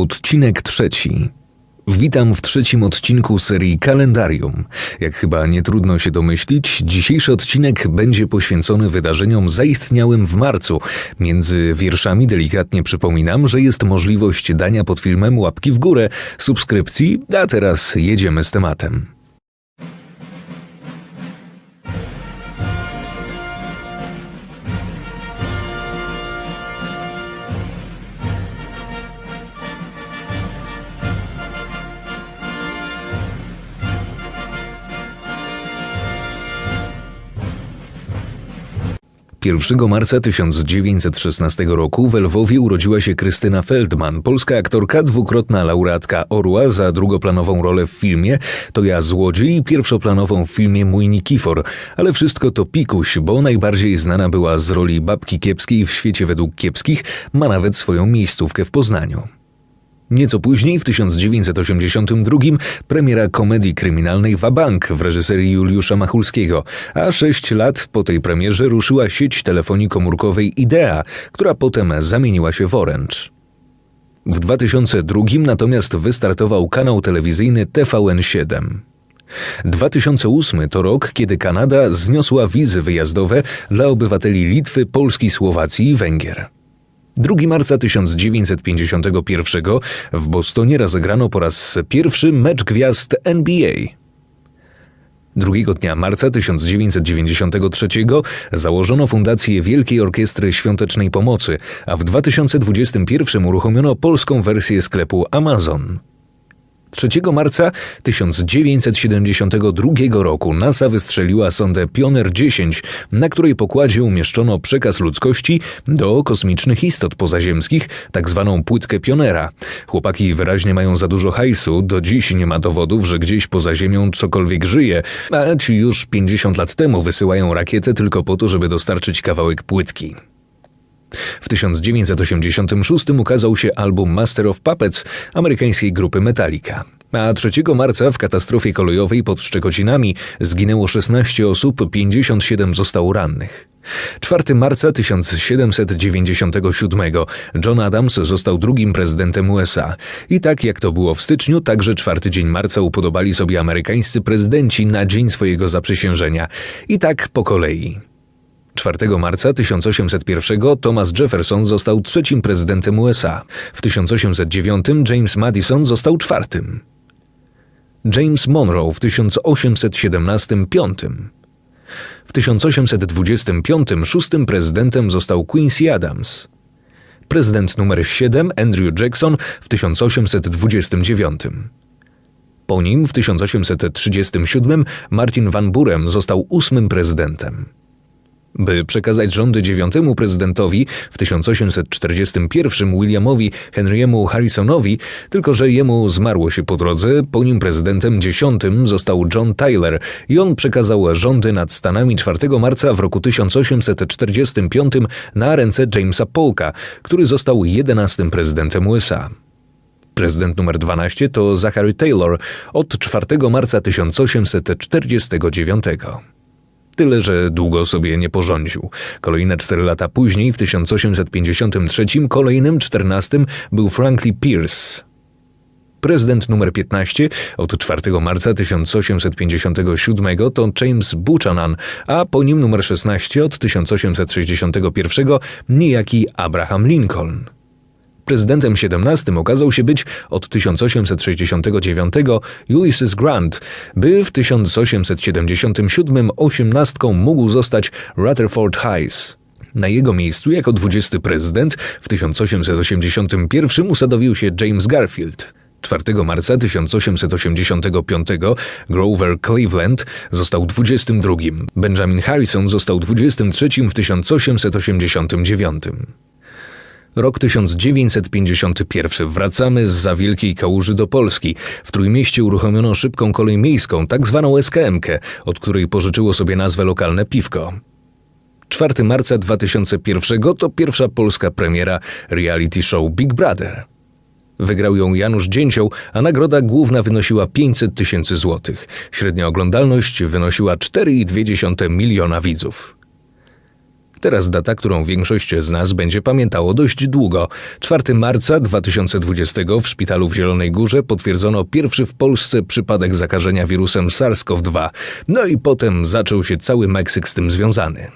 Odcinek trzeci. Witam w trzecim odcinku serii Kalendarium. Jak chyba nie trudno się domyślić, dzisiejszy odcinek będzie poświęcony wydarzeniom zaistniałym w marcu. Między wierszami delikatnie przypominam, że jest możliwość dania pod filmem łapki w górę, subskrypcji, a teraz jedziemy z tematem. Pierwszego marca 1916 roku w Lwowie urodziła się Krystyna Feldman, polska aktorka, dwukrotna laureatka Orła za drugoplanową rolę w filmie To ja złodziej i pierwszoplanową w filmie Mój Nikifor. Ale wszystko to pikuś, bo najbardziej znana była z roli babki kiepskiej w świecie według kiepskich, ma nawet swoją miejscówkę w Poznaniu. Nieco później, w 1982, premiera komedii kryminalnej Wabank w reżyserii Juliusza Machulskiego, a sześć lat po tej premierze ruszyła sieć telefonii komórkowej Idea, która potem zamieniła się w Orange. W 2002 natomiast wystartował kanał telewizyjny TVN7. 2008 to rok, kiedy Kanada zniosła wizy wyjazdowe dla obywateli Litwy, Polski, Słowacji i Węgier. 2 marca 1951 w Bostonie rozegrano po raz pierwszy mecz gwiazd NBA. 2 dnia marca 1993 założono Fundację Wielkiej Orkiestry Świątecznej Pomocy, a w 2021 uruchomiono polską wersję sklepu Amazon. 3 marca 1972 roku NASA wystrzeliła sondę Pioneer 10, na której pokładzie umieszczono przekaz ludzkości do kosmicznych istot pozaziemskich, tak zwaną płytkę Pionera. Chłopaki wyraźnie mają za dużo hajsu, do dziś nie ma dowodów, że gdzieś poza Ziemią cokolwiek żyje, a ci już 50 lat temu wysyłają rakietę tylko po to, żeby dostarczyć kawałek płytki. W 1986 ukazał się album Master of Puppets amerykańskiej grupy Metallica. A 3 marca w katastrofie kolejowej pod Szczekocinami zginęło 16 osób, 57 zostało rannych. 4 marca 1797 John Adams został drugim prezydentem USA. I tak jak to było w styczniu, także czwarty dzień marca upodobali sobie amerykańscy prezydenci na dzień swojego zaprzysiężenia. I tak po kolei. 4 marca 1801 Thomas Jefferson został trzecim prezydentem USA. W 1809 James Madison został czwartym. James Monroe w 1817 piątym. W 1825 szóstym prezydentem został Quincy Adams. Prezydent numer 7 Andrew Jackson w 1829. Po nim w 1837 Martin Van Buren został ósmym prezydentem. By przekazać rządy dziewiątemu prezydentowi w 1841 Williamowi Henry'emu Harrisonowi, tylko że jemu zmarło się po drodze, po nim prezydentem dziesiątym został John Tyler i on przekazał rządy nad Stanami 4 marca w roku 1845 na ręce Jamesa Polka, który został jedenastym prezydentem USA. Prezydent numer 12 to Zachary Taylor od 4 marca 1849. Tyle, że długo sobie nie porządził. Kolejne cztery lata później, w 1853, kolejnym czternastym był Franklin Pierce. Prezydent numer 15 od 4 marca 1857 to James Buchanan, a po nim numer 16 od 1861 niejaki Abraham Lincoln. Prezydentem 17 okazał się być od 1869 Ulysses Grant, by w 1877 osiemnastką mógł zostać Rutherford Hayes. Na jego miejscu jako 20 prezydent w 1881 usadowił się James Garfield. 4 marca 1885 Grover Cleveland został 22, Benjamin Harrison został 23 w 1889. Rok 1951. Wracamy z za Wielkiej Kałuży do Polski. W Trójmieście uruchomiono szybką kolej miejską, tak zwaną SKM-kę, od której pożyczyło sobie nazwę lokalne piwko. 4 marca 2001 to pierwsza polska premiera reality show Big Brother. Wygrał ją Janusz Dzięcioł, a nagroda główna wynosiła 500 tysięcy złotych. Średnia oglądalność wynosiła 4,2 miliona widzów. Teraz data, którą większość z nas będzie pamiętało dość długo. 4 marca 2020 w szpitalu w Zielonej Górze potwierdzono pierwszy w Polsce przypadek zakażenia wirusem SARS-CoV-2. No i potem zaczął się cały Meksyk z tym związany.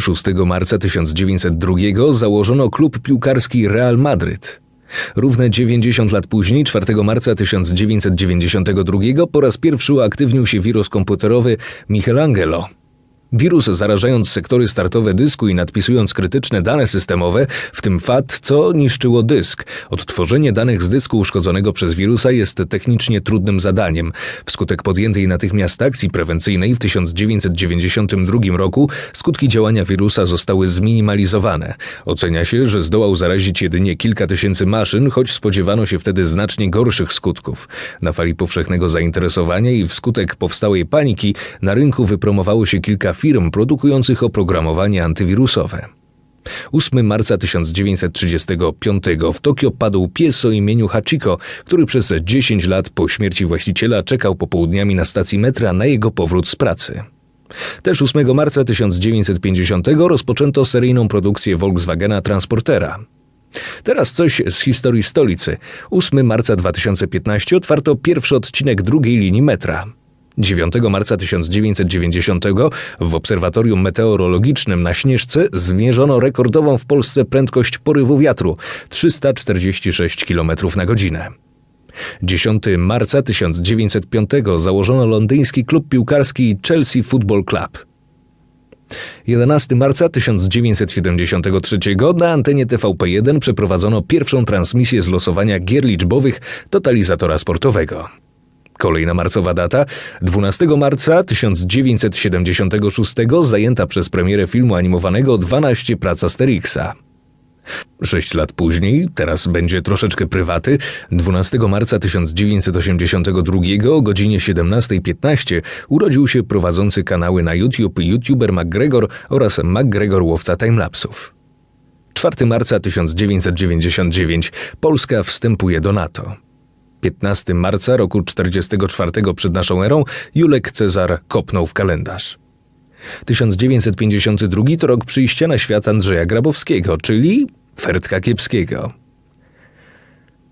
6 marca 1902 założono klub piłkarski Real Madryt. Równe 90 lat później, 4 marca 1992, po raz pierwszy uaktywnił się wirus komputerowy Michelangelo. Wirus zarażając sektory startowe dysku i nadpisując krytyczne dane systemowe, w tym FAT, co niszczyło dysk. Odtworzenie danych z dysku uszkodzonego przez wirusa jest technicznie trudnym zadaniem. Wskutek podjętej natychmiast akcji prewencyjnej w 1992 roku skutki działania wirusa zostały zminimalizowane. Ocenia się, że zdołał zarazić jedynie kilka tysięcy maszyn, choć spodziewano się wtedy znacznie gorszych skutków. Na fali powszechnego zainteresowania i wskutek powstałej paniki na rynku wypromowało się kilka firm produkujących oprogramowanie antywirusowe. 8 marca 1935 w Tokio padł pies o imieniu Hachiko, który przez 10 lat po śmierci właściciela czekał popołudniami na stacji metra na jego powrót z pracy. Też 8 marca 1950 rozpoczęto seryjną produkcję Volkswagena Transportera. Teraz coś z historii stolicy. 8 marca 2015 otwarto pierwszy odcinek drugiej linii metra. 9 marca 1990 w obserwatorium meteorologicznym na Śnieżce zmierzono rekordową w Polsce prędkość porywu wiatru 346 km na godzinę. 10 marca 1905 założono londyński klub piłkarski Chelsea Football Club. 11 marca 1973 na antenie TVP1 przeprowadzono pierwszą transmisję z losowania gier liczbowych totalizatora sportowego. Kolejna marcowa data 12 marca 1976 zajęta przez premierę filmu animowanego 12 prac Asterixa. Sześć lat później, teraz będzie troszeczkę prywaty, 12 marca 1982 o godzinie 17.15 urodził się prowadzący kanały na YouTube youtuber McGregor oraz McGregor łowca timelapsów. 4 marca 1999 Polska wstępuje do NATO. 15 marca roku 44 przed naszą erą Julek Cezar kopnął w kalendarz. 1952 to rok przyjścia na świat Andrzeja Grabowskiego, czyli Fertka Kiepskiego.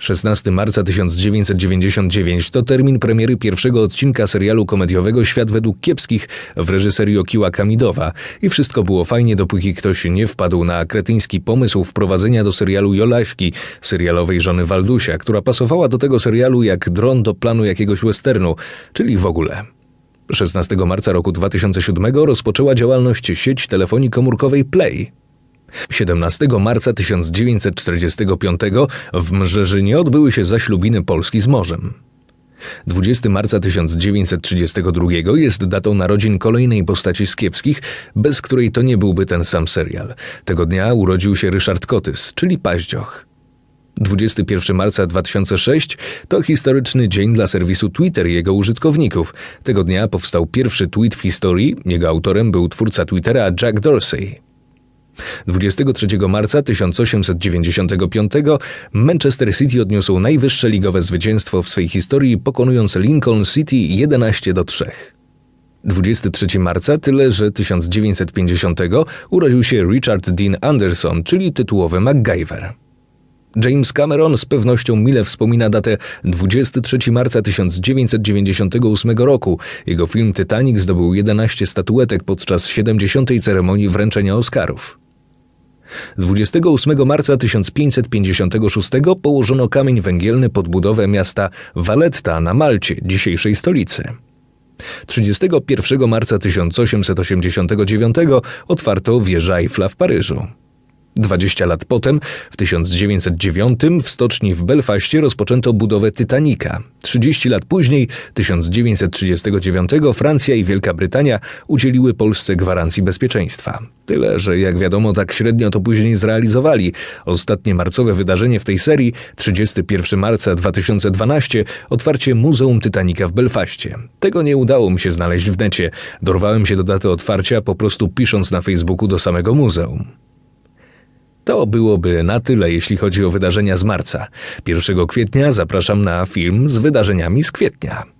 16 marca 1999 to termin premiery pierwszego odcinka serialu komediowego Świat według kiepskich w reżyserii Okiła Kamidowa i wszystko było fajnie, dopóki ktoś nie wpadł na kretyński pomysł wprowadzenia do serialu Jolaśki, serialowej żony Waldusia, która pasowała do tego serialu jak dron do planu jakiegoś westernu, czyli w ogóle. 16 marca roku 2007 rozpoczęła działalność sieć telefonii komórkowej Play. 17 marca 1945 w Mrzeżynie odbyły się zaślubiny Polski z morzem. 20 marca 1932 jest datą narodzin kolejnej postaci z kiepskich, bez której to nie byłby ten sam serial. Tego dnia urodził się Ryszard Kotys, czyli Paździoch. 21 marca 2006 to historyczny dzień dla serwisu Twitter i jego użytkowników. Tego dnia powstał pierwszy tweet w historii, jego autorem był twórca Twittera Jack Dorsey. 23 marca 1895 Manchester City odniósł najwyższe ligowe zwycięstwo w swej historii, pokonując Lincoln City 11 do 3. 23 marca, tyle że 1950 urodził się Richard Dean Anderson, czyli tytułowy MacGyver. James Cameron z pewnością mile wspomina datę 23 marca 1998 roku. Jego film Titanic zdobył 11 statuetek podczas 70. ceremonii wręczenia Oscarów. 28 marca 1556 położono kamień węgielny pod budowę miasta Valletta na Malcie, dzisiejszej stolicy. 31 marca 1889 otwarto wieżę Eiffla w Paryżu. 20 lat potem, w 1909, w stoczni w Belfaście rozpoczęto budowę Titanica. 30 lat później, 1939, Francja i Wielka Brytania udzieliły Polsce gwarancji bezpieczeństwa. Tyle, że jak wiadomo, tak średnio to później zrealizowali. Ostatnie marcowe wydarzenie w tej serii, 31 marca 2012, otwarcie Muzeum Titanica w Belfaście. Tego nie udało mi się znaleźć w necie. Dorwałem się do daty otwarcia po prostu pisząc na Facebooku do samego muzeum. To byłoby na tyle, jeśli chodzi o wydarzenia z marca. 1 kwietnia zapraszam na film z wydarzeniami z kwietnia.